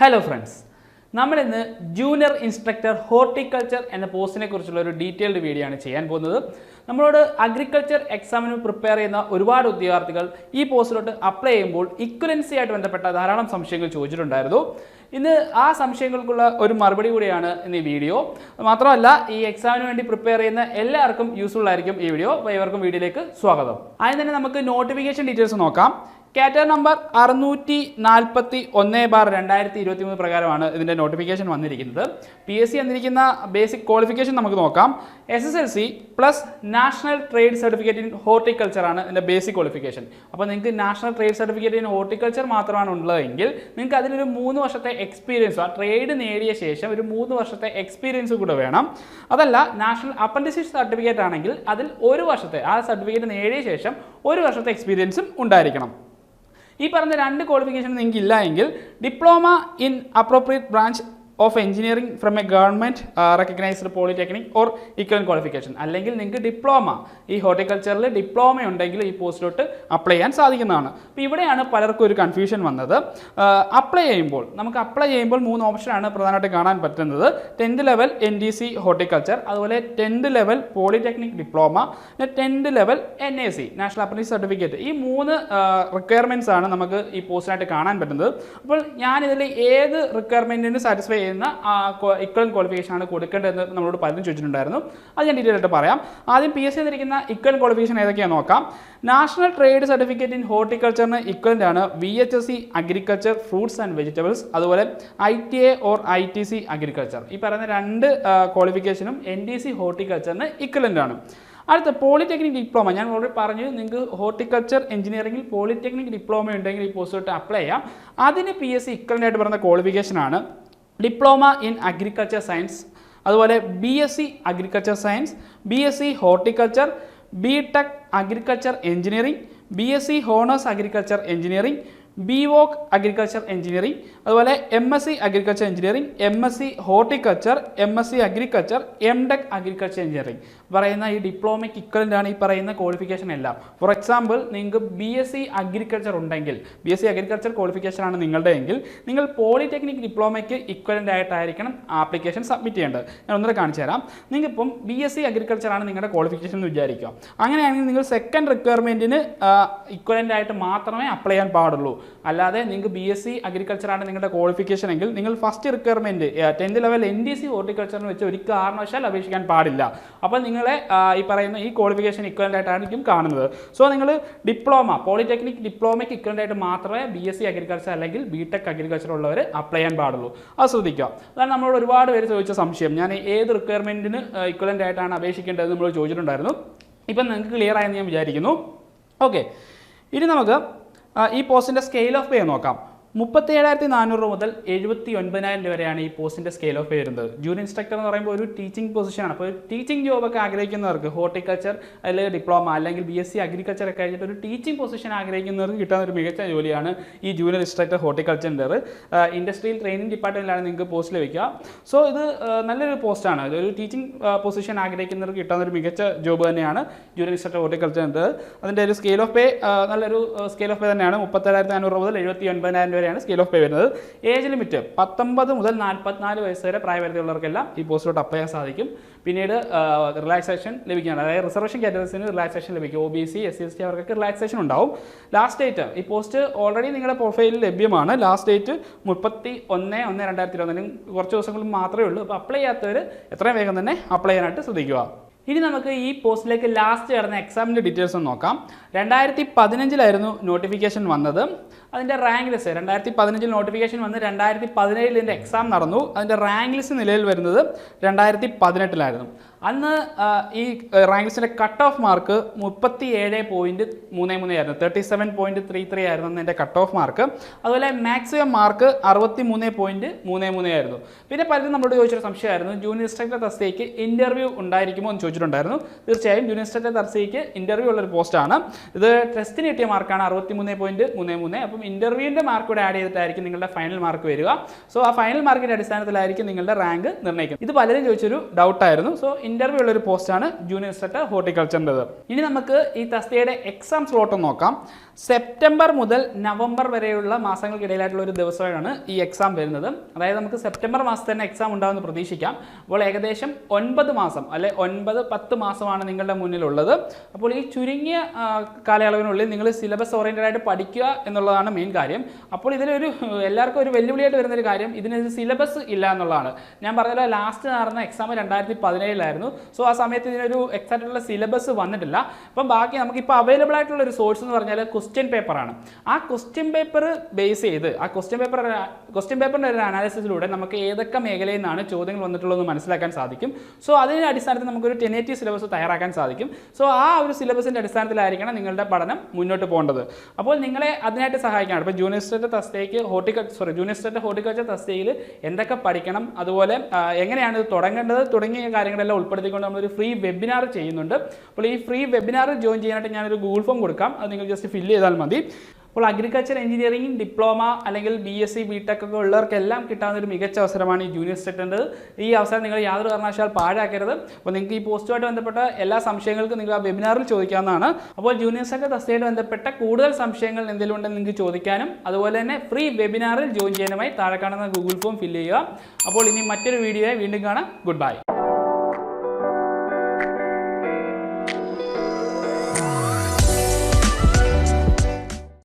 Hello friends നമ്മളിന്ന് junior instructor horticulture എന്ന പോസ്റ്റിനെ കുറിച്ചുള്ള ഒരു ഡീറ്റെയിൽഡ് വീഡിയോ ആണ് ചെയ്യാൻ പോകുന്നത്. നമ്മളോട് അഗ്രികൾച്ചർ എക്സാമിന് പ്രിപ്പയർ ചെയ്യുന്ന ഒരുപാട് ഉദ്യോഗാർത്ഥികൾ ഈ പോസ്റ്റിലോട്ട് അപ്ലൈ ചെയ്യുമ്പോൾ ഇക്വലൻസി ആയിട്ട് ബന്ധപ്പെട്ട ധാരാളം സംശയങ്ങൾ ചോദിച്ചിട്ടുണ്ടായിരുന്നു. ഇന്ന് ആ സംശയങ്ങൾക്കുള്ള ഒരു മറുപടി കൂടിയാണ് ഇന്ന് ഈ വീഡിയോ മാത്രമല്ല ഈ എക്സാമിന് വേണ്ടി പ്രിപ്പയർ ചെയ്യുന്ന എല്ലാവർക്കും യൂസ്ഫുൾ ആയിരിക്കും ഈ വീഡിയോ അപ്പോൾ ഇവർക്കും വീഡിയോയിലേക്ക് സ്വാഗതം. ആദ്യം തന്നെ നമുക്ക് നോട്ടിഫിക്കേഷൻ ഡീറ്റെയിൽസ് നോക്കാം. കാറ്റർ നമ്പർ അറുന്നൂറ്റി നാൽപ്പത്തി ഒന്ന് ബാർ രണ്ടായിരത്തി ഇരുപത്തി മൂന്ന് പ്രകാരമാണ് ഇതിന്റെ നോട്ടിഫിക്കേഷൻ വന്നിരിക്കുന്നത്. പി എസ് സി എന്നിരിക്കുന്ന ബേസിക് ക്വാളിഫിക്കേഷൻ നമുക്ക് നോക്കാം. S S L C plus national trade certificate in horticulture ആണ് ഇതിന്റെ ബേസിക് ക്വാളിഫിക്കേഷൻ അപ്പോൾ നിങ്ങൾക്ക് national trade certificate in horticulture മാത്രമാണ് ഉള്ളതെങ്കിൽ നിങ്ങൾക്ക് അതിലൊരു മൂന്ന് വർഷത്തെ എക്സ്പീരിയൻസ് ആ ട്രേഡ് നേടിയ ശേഷം ഒരു മൂന്ന് വർഷത്തെ എക്സ്പീരിയൻസ് കൂടെ വേണം. അതല്ല നാഷണൽ അപ്പൻഡിസിസ് സർട്ടിഫിക്കറ്റ് ആണെങ്കിൽ അതിൽ ഒരു വർഷത്തെ ആ സർട്ടിഫിക്കറ്റ് നേടിയ ശേഷം ഒരു വർഷത്തെ എക്സ്പീരിയൻസും ഉണ്ടായിരിക്കണം. ഈ പറഞ്ഞ രണ്ട് ക്വാളിഫിക്കേഷൻ നിങ്ങൾക്ക് ഇല്ല എങ്കിൽ diploma in appropriate branch of engineering from a government recognised polytechnic or equal qualification അല്ലെങ്കിൽ നിങ്ങൾക്ക് ഡിപ്ലോമ ഈ ഹോർട്ടിക്കൾച്ചറിൽ ഡിപ്ലോമ ഉണ്ടെങ്കിൽ ഈ പോസ്റ്റിലോട്ട് അപ്ലൈ ചെയ്യാൻ സാധിക്കുന്നതാണ്. അപ്പോൾ ഇവിടെയാണ് പലർക്കും ഒരു കൺഫ്യൂഷൻ വന്നത്. അപ്ലൈ ചെയ്യുമ്പോൾ നമുക്ക് അപ്ലൈ ചെയ്യുമ്പോൾ മൂന്ന് ഓപ്ഷനാണ് പ്രധാനമായിട്ട് കാണാൻ പറ്റുന്നത്. Tenth level N D C horticulture അതുപോലെ ടെൻത്ത് ലെവൽ പോളിടെക്നിക് ഡിപ്ലോമ പിന്നെ tenth level N A C national apprentice certificate ഈ മൂന്ന് റിക്വയർമെന്റ്സ് ആണ് നമുക്ക് ഈ പോസ്റ്റിനായിട്ട് കാണാൻ പറ്റുന്നത്. അപ്പോൾ ഞാനിതിൽ ഏത് റിക്വയർമെന്റിന് സാറ്റിസ്ഫൈ ചെയ്യുന്ന ഇക്വൽ ക്വാളിഫിക്കേഷൻ ആണ് കൊടുക്കേണ്ടതെന്ന് നമ്മളോട് പലരും ചോദിച്ചിട്ടുണ്ടായിരുന്നു. അത് ഞാൻ ഡീറ്റെയിൽ ആയിട്ട് പറയാം. ആദ്യം പി എസ് സി തന്നിരിക്കുന്ന ഇക്വൽ ക്വാളിഫിക്കേഷൻ ഏതൊക്കെയാണെന്ന് നോക്കാം. നാഷണൽ ട്രേഡ് സർട്ടിഫിക്കറ്റ് ഇൻ ഹോർട്ടിക്കൾച്ചറിന് ഇക്വലന്റ് ആണ് V H S C agriculture fruits and vegetables അതുപോലെ I T A or I T C agriculture ഈ പറയുന്ന രണ്ട് ക്വാളിഫിക്കേഷനും എൻ ഡി സി ഹോർട്ടിക്കൾച്ചറിന് ഇക്വലന്റ് ആണ്. അടുത്ത പോളിടെക്നിക് ഡിപ്ലോമ ഞാൻ ഓൾറെഡി പറഞ്ഞു നിങ്ങൾക്ക് ഹോർട്ടിക്കൾച്ചർ എഞ്ചിനീയറിംഗിൽ പോളിടെക്നിക് ഡിപ്ലോമ ഉണ്ടെങ്കിൽ ഈ പോസ്റ്റിലോട്ട് അപ്ലൈ ചെയ്യാം. അതിന് പി എസ് സി ഇക്വലന്റ് ആയിട്ട് പറയുന്ന ക്വാളിഫിക്കേഷനാണ് ഡിപ്ലോമ ഇൻ അഗ്രികൾച്ചർ സയൻസ് അതുപോലെ B S C agriculture science B S C horticulture B tech agriculture engineering B S C honours agriculture engineering B voc agriculture engineering അതുപോലെ M S C agriculture engineering M S C horticulture M S C agriculture M tech agriculture engineering പറയുന്ന ഈ ഡിപ്ലോമയ്ക്ക് equivalent ആണ് ഈ പറയുന്ന qualification എല്ലാം. For example നിങ്ങൾക്ക് B S C agriculture ഉണ്ടെങ്കിൽ B S C agriculture qualification ആണ് നിങ്ങളുടെ എങ്കിൽ നിങ്ങൾ പോളിടെക്നിക് ഡിപ്ലോമയ്ക്ക് ഇക്വലന്റ് ആയിട്ടായിരിക്കണം ആപ്ലിക്കേഷൻ സബ്മിറ്റ് ചെയ്യേണ്ടത്. ഞാൻ ഒന്നുകൂടെ കാണിച്ചു തരാം. നിങ്ങൾക്കിപ്പം ബി എസ് സി അഗ്രികൾച്ചർ ആണ് നിങ്ങളുടെ ക്വാളിഫിക്കേഷൻ എന്ന് വിചാരിക്കുക. അങ്ങനെയാണെങ്കിൽ നിങ്ങൾ സെക്കൻഡ് റിക്വയർമെന്റിന് ഇക്വലന്റ് ആയിട്ട് മാത്രമേ അപ്ലൈ ചെയ്യാൻ പാടുള്ളൂ. അല്ലാതെ നിങ്ങൾക്ക് ബി എസ് സി അഗ്രികൾച്ചറാണ് നിങ്ങളുടെ ക്വാളിഫിക്കേഷൻ എങ്കിൽ നിങ്ങൾ first requirement tenth level N D C ഹോർട്ടിക്കൾച്ചറിന് വെച്ച് ഒരു കാരണവശാൽ അപേക്ഷിക്കാൻ പാടില്ല. അപ്പോൾ നിങ്ങളെ ഈ പറയുന്ന ഈ ക്വാളിഫിക്കേഷൻ ഇക്വലന്റ് ആയിട്ടായിരിക്കും കാണുന്നത്. സോ നിങ്ങൾ ഡിപ്ലോമ പോളിടെക്നിക് ഡിപ്ലോമയ്ക്ക് ഇക്വലന്റ് ആയിട്ട് മാത്രമേ ബി എസ് സി അഗ്രികൾച്ചർ അല്ലെങ്കിൽ ബി ടെക് അഗ്രികൾച്ചർ ഉള്ളവർ അപ്ലൈ ചെയ്യാൻ പാടുള്ളൂ. അത് ശ്രദ്ധിക്കുക. അതാണ് നമ്മളോട് ഒരുപാട് പേര് ചോദിച്ച സംശയം. ഞാൻ ഏത് റിക്വയർമെന്റിന് ഇക്വലന്റ് ആയിട്ടാണ് അപേക്ഷിക്കേണ്ടത് നമ്മൾ ചോദിച്ചിട്ടുണ്ടായിരുന്നു. ഇപ്പം നിങ്ങൾക്ക് ക്ലിയർ ആയെന്ന് ഞാൻ വിചാരിക്കുന്നു. ഓക്കെ ഇനി നമുക്ക് ഈ പോസ്റ്റിന്റെ സ്കെയിൽ ഓഫ് പേ നോക്കാം. മുപ്പത്തി ഏഴായിരത്തി നാനൂറ് രൂപ മുതൽ എഴുപത്തി ഒൻപതിനായിരം രൂപ വരെയാണ് ഈ പോസ്റ്റിന്റെ സ്കെയിൽ ഓഫ് വരുന്നത്. ജൂനിയർ ഇൻസ്ട്രക്ടർ എന്ന് പറയുമ്പോൾ ഒരു ടീച്ചിങ് പൊസിഷനാണ് അപ്പോൾ ടീച്ചിങ് ജോബൊക്കെ ആഗ്രഹിക്കുന്നവർക്ക് ഹോർട്ടിക്കൾച്ചർ അല്ലെങ്കിൽ ഡിപ്ലോമ അല്ലെങ്കിൽ ബി എസ് സി അഗ്രികൾച്ചർ ഒക്കെ കഴിഞ്ഞിട്ട് ഒരു ടീച്ചിങ് പൊസിഷൻ ആഗ്രഹിക്കുന്നവർക്ക് കിട്ടുന്ന ഒരു മികച്ച ജോലിയാണ് ഈ ജൂനിയർ ഇൻസ്ട്രക്ടർ ഹോർട്ടിക്കൾച്ചറിന്റെ ഇൻഡസ്ട്രിയൽ ട്രെയിനിങ് ഡിപ്പാർട്ട്മെന്റിലാണ് നിങ്ങൾക്ക് പോസ്റ്റ് ലഭിക്കുക സോ ഇത് നല്ലൊരു പോസ്റ്റാണ് ഒരു ടീച്ചിങ് പൊസിഷൻ ആഗ്രഹിക്കുന്നവർക്ക് കിട്ടുന്ന ഒരു മികച്ച ജോബ് തന്നെയാണ് ജൂനിയർ ഇൻസ്ട്രക്ടർ ഹോർട്ടിക്കൾച്ചറിന്റെ അതിന്റെ ഒരു സ്കെയിൽ ഓഫ് പേ നല്ലൊരു സ്കെയിൽ ഓഫ് പേ തന്നെയാണ്. മുപ്പത്തേഴായിരത്തി നാനൂറ് മുതൽ എഴുപത്തി ഒൻപതിനായിരം വരെയാണ് സ്കെയിൽ ഓഫ് പേ വരുന്നത്. ഏജ് ലിമിറ്റ് പത്തൊമ്പത് മുതൽ നാൽപ്പത്തിനാല് വയസ്സ് വരെ പ്രായപരിധിയുള്ളവർക്കെല്ലാം ഈ പോസ്റ്റിലോട്ട് അപ്ലൈ ചെയ്യാൻ സാധിക്കും. പിന്നീട് റിലാക്സേഷൻ ലഭിക്കുകയാണ്. അതായത് റിസർവേഷൻ കാറ്റഗറീസിന് റിലാക്സേഷൻ ലഭിക്കും. O B C S C S T അവർക്കൊക്കെ റിലാക്സേഷൻ ഉണ്ടാവും. ലാസ്റ്റ് ഡേറ്റ് ഈ പോസ്റ്റ് ഓൾറെഡി നിങ്ങളുടെ പ്രൊഫൈലിൽ ലഭ്യമാണ്. ലാസ്റ്റ് ഡേറ്റ് മുപ്പത്തി ഒന്ന് ഒന്ന് രണ്ടായിരത്തി ഇരുപത്തൊന്നിലും കുറച്ച് ദിവസങ്ങളിൽ മാത്രമേ ഉള്ളൂ. അപ്പോൾ അപ്ലൈ ചെയ്യാത്തവർ എത്രയും വേഗം തന്നെ അപ്ലൈ ചെയ്യാനായിട്ട് ശ്രദ്ധിക്കുക. ഇനി നമുക്ക് ഈ പോസ്റ്റിലേക്ക് ലാസ്റ്റ് നടന്ന എക്സാമിന്റെ ഡീറ്റെയിൽസ് ഒന്ന് നോക്കാം. രണ്ടായിരത്തി പതിനഞ്ചിലായിരുന്നു നോട്ടിഫിക്കേഷൻ വന്നത്. അതിന്റെ റാങ്ക് ലിസ്റ്റ് രണ്ടായിരത്തി പതിനഞ്ചിൽ നോട്ടിഫിക്കേഷൻ വന്ന് രണ്ടായിരത്തി പതിനേഴിൽ ഇതിന്റെ എക്സാം നടന്നു. അതിന്റെ റാങ്ക് ലിസ്റ്റ് നിലയിൽ വരുന്നത് രണ്ടായിരത്തി പതിനെട്ടിലായിരുന്നു അന്ന് ഈ റാങ്ക് ലിസ്റ്റിന്റെ കട്ട് ഓഫ് മാർക്ക് മുപ്പത്തി ഏഴ് പോയിന്റ് മൂന്ന് മൂന്ന് ആയിരുന്നു. Thirty seven point three three ആയിരുന്നു അന്ന് എന്റെ കട്ട് ഓഫ് മാർക്ക് അതുപോലെ മാക്സിമം മാർക്ക് അറുപത്തി മൂന്ന് പോയിന്റ് മൂന്ന് മൂന്ന് ആയിരുന്നു. പിന്നെ പലരും നമ്മളോട് ചോദിച്ചൊരു സംശയമായിരുന്നു ജൂനിയർ ഇൻസ്ട്രക്ടർ തസ്തികയ്ക്ക് ഇന്റർവ്യൂ ഉണ്ടായിരിക്കുമോ? എന്ന് ചോദിച്ചിട്ടുണ്ടായിരുന്നു. തീർച്ചയായും ജൂനിയർ ഇൻസ്ട്രക്ടർ തസ്തികയ്ക്ക് ഇന്റർവ്യൂ ഉള്ളൊരു പോസ്റ്റാണ് ഇത് ടെസ്റ്റിന് കിട്ടിയ മാർക്കാണ് അറുപത്തി മൂന്ന് പോയിന്റ് മൂന്ന് മൂന്ന്. അപ്പം ഇന്റർവ്യൂവിന്റെ മാർക്ക് കൂടെ ആഡ് ചെയ്തിട്ടായിരിക്കും നിങ്ങളുടെ ഫൈനൽ മാർക്ക് വരിക. സോ ആ ഫൈനൽ മാർക്കിന്റെ അടിസ്ഥാനത്തിലായിരിക്കും നിങ്ങളുടെ റാങ്ക് നിർണയിക്കുന്നത്. ഇത് പലരും ചോദിച്ചൊരു ഡൗട്ടായിരുന്നു സോ ഇന്റർവ്യൂ ഉള്ളൊരു പോസ്റ്റാണ് ജൂനിയർ ഇൻസ്ട്രക്ടർ ഹോർട്ടിക്കൾച്ചറിന്റെത് ഇനി നമുക്ക് ഈ തസ്തികയുടെ എക്സാം സ്ലോട്ട് നോക്കാം. സെപ്റ്റംബർ മുതൽ നവംബർ വരെയുള്ള മാസങ്ങൾക്കിടയിലായിട്ടുള്ള ഒരു ദിവസമാണ് ഈ എക്സാം വരുന്നത്. അതായത് നമുക്ക് സെപ്റ്റംബർ മാസത്തിൽ തന്നെ എക്സാം ഉണ്ടാകുമെന്ന് പ്രതീക്ഷിക്കാം. അപ്പോൾ ഏകദേശം ഒൻപത് മാസം അല്ലെ ഒൻപത് പത്ത് മാസമാണ് നിങ്ങളുടെ മുന്നിലുള്ളത്. അപ്പോൾ ഈ ചുരുങ്ങിയ കാലയളവിനുള്ളിൽ നിങ്ങൾ സിലബസ് ഓറിയന്റഡ് ആയിട്ട് പഠിക്കുക എന്നുള്ളതാണ് മെയിൻ കാര്യം. അപ്പോൾ ഇതിലൊരു എല്ലാവർക്കും ഒരു വെല്ലുവിളിയായിട്ട് വരുന്നൊരു കാര്യം ഇതിനൊരു സിലബസ് ഇല്ല എന്നുള്ളതാണ്. ഞാൻ പറഞ്ഞല്ലോ ലാസ്റ്റ് നടന്ന എക്സാം രണ്ടായിരത്തി സോ ആ സമയത്ത് ഇതിനൊരു എക്സാക്റ്റ് ആയിട്ടുള്ള സിലബസ് വന്നിട്ടില്ല. അപ്പം ബാക്കി നമുക്കിപ്പോൾ അവൈലബിൾ ആയിട്ടുള്ള ഒരു സോഴ്സ് എന്ന് പറഞ്ഞാൽ ക്വസ്റ്റ്യൻ പേപ്പറാണ് ആ ക്വസ്റ്റ്യൻ പേപ്പർ ബേസ് ചെയ്ത് ആ ക്വസ്റ്റ്യൻ പേപ്പർ ക്വസ്റ്റ്യൻ പേപ്പറിന്റെ ഒരു അനാലിസിസിലൂടെ നമുക്ക് ഏതൊക്കെ മേഖലയിൽ നിന്നാണ് ചോദ്യങ്ങൾ വന്നിട്ടുള്ളതെന്ന് മനസ്സിലാക്കാൻ സാധിക്കും. സോ അതിന്റെ അടിസ്ഥാനത്തിൽ നമുക്കൊരു ടെനേറ്റീവ് സിലബസ് തയ്യാറാക്കാൻ സാധിക്കും. സോ ആ ഒരു സിലബസിന്റെ അടിസ്ഥാനത്തിലായിരിക്കണം നിങ്ങളുടെ പഠനം മുന്നോട്ട് പോകേണ്ടത്. അപ്പോൾ നിങ്ങളെ അതിനായിട്ട് സഹായിക്കണം ഇപ്പോൾ junior state തസ്തയ്ക്ക് horticulture sorry junior state horticulture തസ്തയിൽ എന്തൊക്കെ പഠിക്കണം അതുപോലെ എങ്ങനെയാണ് ഇത് തുടങ്ങേണ്ടത് തുടങ്ങിയ കാര്യങ്ങളെല്ലാം ഉൾപ്പെടുത്തിക്കൊണ്ട് നമ്മളൊരു ഫ്രീ വെബിനാർ ചെയ്യുന്നുണ്ട്. അപ്പോൾ ഈ ഫ്രീ വെബിനാർ ജോയിൻ ചെയ്യാനായിട്ട് ഞാനൊരു ഗൂഗിൾ ഫോം കൊടുക്കാം. അത് നിങ്ങൾ ജസ്റ്റ് ഫില്ല് ചെയ്താൽ മതി. അപ്പോൾ അഗ്രികൾച്ചർ എഞ്ചിനീയറിംഗ് ഡിപ്ലോമ അല്ലെങ്കിൽ B S C B tech ഒക്കെ ഉള്ളവർക്കെല്ലാം കിട്ടാവുന്ന ഒരു മികച്ച അവസരമാണ് ഈ ജൂനിയർ സ്റ്റേറ്റ് ഈ അവസരം നിങ്ങൾ യാതൊരു കാരണവശാൽ പാഴാക്കരുത്. അപ്പോൾ നിങ്ങൾക്ക് ഈ പോസ്റ്റുമായിട്ട് ബന്ധപ്പെട്ട എല്ലാ സംശയങ്ങൾക്കും നിങ്ങൾ ആ വെബിനാറിൽ ചോദിക്കാവുന്നതാണ്. അപ്പോൾ ജൂനിയർ സ്റ്റേറ്റ് തസ്തയുമായിട്ട് ബന്ധപ്പെട്ട കൂടുതൽ സംശയങ്ങൾ എന്തെങ്കിലും ഉണ്ടെങ്കിൽ നിങ്ങൾക്ക് ചോദിക്കാനും അതുപോലെ തന്നെ ഫ്രീ വെബിനാറിൽ ജോയിൻ ചെയ്യാനുമായി താഴെ കാണുന്ന ഗൂഗിൾ ഫോം ഫില്ല് ചെയ്യുക. അപ്പോൾ ഇനി മറ്റൊരു വീഡിയോയെ വീണ്ടും കാണാം. Good bye